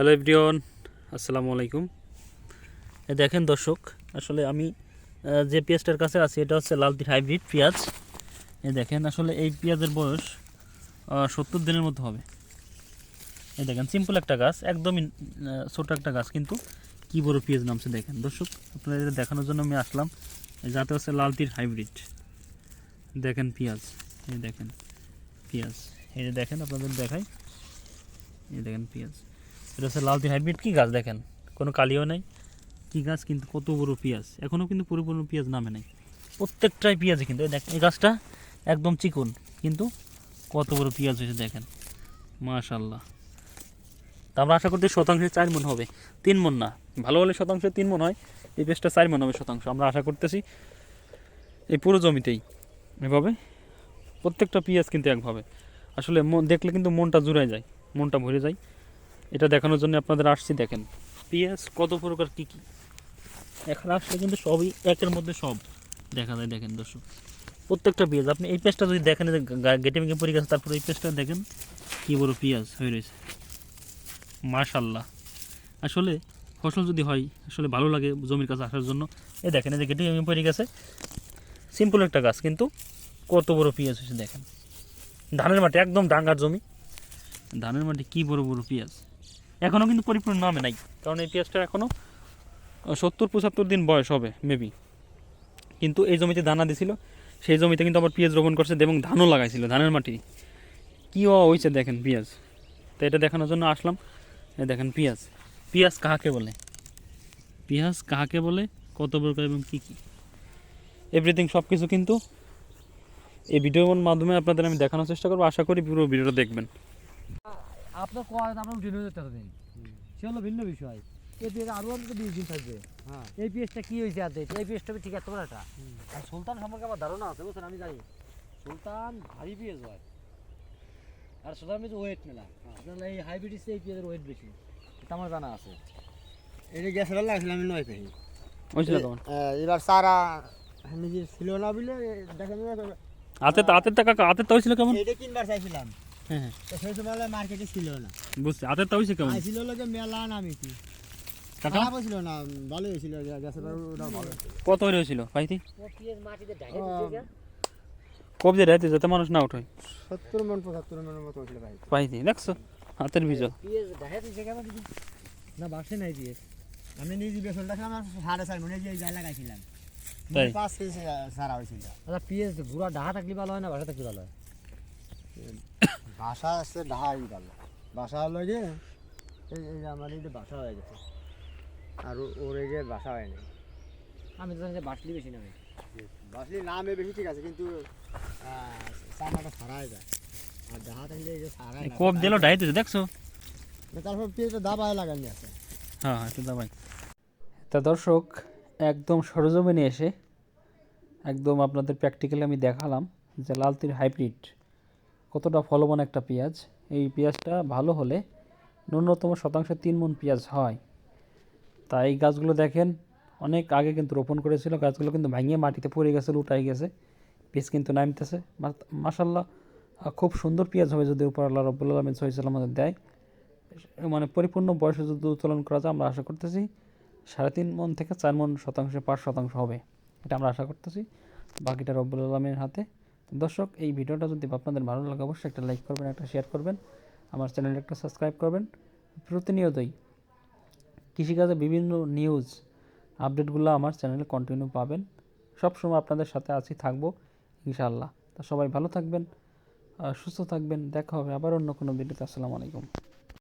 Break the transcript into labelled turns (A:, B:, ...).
A: Hello everyone, আসসালামু আলাইকুম। এ দেখেন দর্শক, আসলে আমি যে পেঁয়াজটার কাছে আছি, এটা হচ্ছে লালতির হাইব্রিড পেঁয়াজ। এ দেখেন, আসলে এই পেঁয়াজের বয়স সত্তর দিনের মতো হবে। এই দেখেন সিম্পল একটা গাছ, একদমই ছোট একটা গাছ, কিন্তু কি বড় পেঁয়াজ নামছে দেখেন। দর্শক, আপনাদের দেখানোর জন্য আমি আসলাম যাতে হচ্ছে লালতির হাইব্রিড। দেখেন পেঁয়াজ এই দেখেন, পেঁয়াজ। এই দেখেন, আপনাদের দেখাই। এই দেখেন পেঁয়াজ। এটা হচ্ছে লালতি হাইব্রিড কি গাছ দেখেন? কোনো কালিও নাই। কি গাছ কিন্তু কত বড় পেঁয়াজ? এখনও কিন্তু পরিপূর্ণ পেঁয়াজ নামে নাই। প্রত্যেকটাই পেঁয়াজই কিন্তু। এই দেখেন এই গাছটা একদম চিকন কিন্তু কত বড় পেঁয়াজ হয়েছে দেখেন। মাশাল্লাহ তা আমরা আশা করতে শতাংশে চার মন হবে। তিন মন না। ভালো হলে শতাংশে তিন মন হয়। এই পেঁয়াজটা চার মন হবে শতাংশ। আমরা আশা করতেছি এই পুরো জমিতেই এভাবে প্রত্যেকটা পেঁয়াজ কিন্তু একভাবে। আসলে মন দেখলে কিন্তু মনটা জুড়ায় যায় মনটা ভরে যায়। এটা দেখানোর জন্য আপনাদের আসছি দেখেন। পেঁয়াজ কত প্রকার কী কী? এখন আসলে কিন্তু সবই একের মধ্যে সব দেখা যায় দেখেন দর্শক। প্রত্যেকটা পেঁয়াজ আপনি এই পেঁয়াজটা যদি দেখেন গেটে মেঘে পড়ে গেছে তারপরে এই পেঁয়াজটা দেখেন কী বড় পেঁয়াজ হয়ে রয়েছে। মাশাল্লাহ। আসলে ফসল যদি হয় আসলে ভালো লাগে জমির কাছে আসার জন্য। এই দেখেন এই যে গেটে মেঘে পড়ে গেছে। সিম্পল একটা গাছ কিন্তু কত বড় পেঁয়াজ হয়েছে দেখেন। ধানের মাটি একদম ডাঙ্গার জমি। ধানের মাটি কী বড় বড় পেঁয়াজ? এখনও কিন্তু পরিপূর্ণ নামে নাই। কারণ এই পেঁয়াজটা এখনও সত্তর পঁচাত্তর দিন বয়স হবে মেবি কিন্তু এই জমিতে দানা দিছিল, সেই জমিতে কিন্তু আবার পেঁয়াজ রোপণ করছে এবং ধানও লাগাইছিল, ধানের মাটি। কী হওয়া হয়েছে দেখেন পেঁয়াজ। তো এটা দেখানোর জন্য আসলাম। দেখেন পেঁয়াজ। পেঁয়াজ কাহাকে বলে? পেঁয়াজ কাহাকে বলে? কত প্রকার এবং কী কী? এভরিথিং সব কিছু কিন্তু এই ভিডিওর মাধ্যমে আপনাদের আমি দেখানোর চেষ্টা করব। আশা করি পুরো ভিডিওটা দেখবেন।
B: আপনার কয় আপনার উঠে নিয়ে যেতে হবে সে হলো ভিন্ন বিষয়। এই পেঁয়াজ আরও অন্তত বিশ দিন থাকবে।
C: হ্যাঁ।
B: এই পেঁয়াজটা কি হয়েছে আর এই পেঁয়াজটা ঠিক এত বড় একটা আর সুলতান সম্পর্কে আমার ধারণা আছে বুঝছেন? আমি জানি। সুলতান ভারী পেঁয়াজ হয়। আর সুলতান পেঁয়াজ ওয়েট মেলা। আপনার এই হাইব্রিড এই পেঁয়াজের ওয়েট বেশি। এটা আমার জানা আছে।
C: এটা গ্যাসের লাগাইছিলাম আমি নয় পেহি
A: হয়েছিল তোমার?
C: এবার সারা নিজের ছিল না বলে দেখেন
A: হাতে হাতের টাকা হাতের হয়েছিল কেমন?
C: এটা কিনবার চাইছিলাম।
A: হ্যাঁ হ্যাঁ
C: তো সেই সময় মার্কেটে ছিল না।
A: বুঝছি। হাতের হয়েছে কেমন?
C: ছিল লোকে মেলা নামি কি খারাপ ছিল না ভালো হয়েছিল গ্যাসের ভালো
A: কত হয়েছিল কবজে রাইতে যাতে মানুষ না উঠে
C: সত্তর মন পঁচাত্তর মনের মতো হয়েছিল ভাই।
A: পাইতি দেখছ? হাতের
B: কেমন না বাসে নাই পেঁয়াজ
C: আমি নিজে বেসন দেখলাম সাড়ে চার মনে যে যাই লাগাইছিলাম? পাঁচ কেজি সারা হয়েছিল।
B: আচ্ছা পেঁয়াজ গুড়া ডাহা থাকলে ভালো হয় না বাসা থাকলে ভালো হয়?
C: বাসা আছে ঢাই ভালো। বাসা হলো যে এই এই যে আমার এই যে বাসা হয়ে গেছে। আর ওর এই যে বাসা হয়নি।
B: আমি তো জানি যে বাসলি বেশি নামে।
C: বাসলি নামে বেশি ঠিক আছে কিন্তু চামড়াটা সারাই যায়। আর দেখা থাকলে এই যে না।
A: কব দিল ডাইতেছে দেখছ?
C: তারপর পেঁয়াজটা দাবায় লাগানি আছে।
A: হ্যাঁ হ্যাঁ একটু দাবাই তা দর্শক একদম সরজমিনে এসে একদম আপনাদের প্র্যাকটিক্যালি আমি দেখালাম যে লালতির হাইব্রিড কতটা ফলবান একটা পেঁয়াজ? এই পেঁয়াজটা ভালো হলে ন্যূনতম শতাংশে তিন মন পেঁয়াজ হয়। তা এই গাছগুলো দেখেন, অনেক আগে কিন্তু রোপণ করেছিল, গাছগুলো কিন্তু ভাঙিয়ে মাটিতে পড়ে গেছে লুটাই গেছে পেঁয়াজ কিন্তু নামতেছে। মাসাল্লাহ খুব সুন্দর পেঁয়াজ হবে যদি উপর আল্লাহ রব্বুল আলমিন সহিসাল আমাদের দেয়। মানে পরিপূর্ণ বয়সে যদি উত্তোলন করা যায়, আমরা আশা করতেছি সাড়ে তিন মন থেকে চার মন শতাংশে পাঁচ শতাংশ হবে। এটা আমরা আশা করতেছি। বাকিটা রব্বুল আলমের হাতে। দর্শক, এই ভিডিওটা যদি আপনাদের ভালো লাগে, অবশ্যই একটা লাইক করবেন, একটা শেয়ার করবেন, আমার চ্যানেলে একটা সাবস্ক্রাইব করবেন। প্রতিনিয়তই কৃষিকাজে বিভিন্ন নিউজ আপডেটগুলো আমার চ্যানেলে কন্টিনিউ পাবেন। সবসময় আপনাদের সাথে আছি, থাকব, ইনশাআল্লাহ। তা সবাই ভালো থাকবেন সুস্থ থাকবেন, দেখা হবে আবার অন্য কোনো ভিডিওতে আসসালামু আলাইকুম।